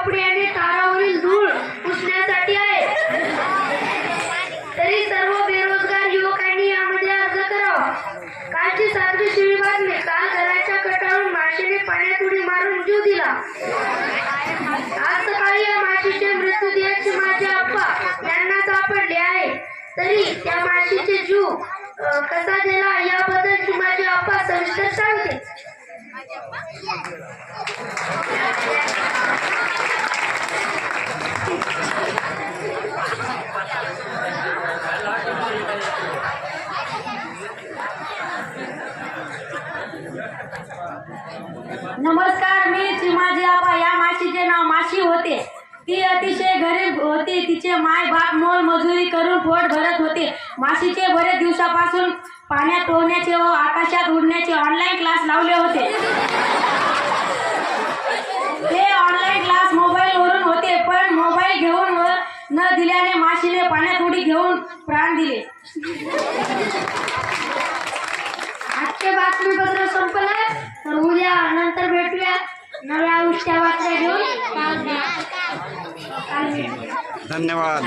कपड्याने आणि तारावरील धूळ पुसण्यासाठी आहे. तरी सर्व बेरोजगार युवकांनी यामध्ये अर्ज करावा. कालची सातवी बातमी काल घराच्या कटाळून माशेने पाण्यात उडी मारून जीव दिला. आज सकाळी या माशीचे दिल्याचे माझे अप्पा यांना सापडले आहे. तरी त्या माशीचे जीव कसा गेला याबद्दल माझे अप्पा सविस्तर सांगते नमस्कार मी चिमाजी आपा. या माशीचे नाव माशी होते. ती अतिशय गरीब होती. तिचे माय बाप मोल मजुरी करून पोट भरत होते. माशीचे बरेच दिवसापासून पाण्यात पोहण्याचे व आकाशात उडण्याचे ऑनलाईन क्लास लावले होते. ते ऑनलाईन क्लास मोबाईलवरून होते पण मोबाईल घेऊन व न दिल्याने माशीने पाण्यात उडी घेऊन प्राण दिले. आजचे बातमीपत्र संपलं तर उद्या नंतर भेटूया. नव्या उष्ट्या बातम्या घेऊन. धन्यवाद.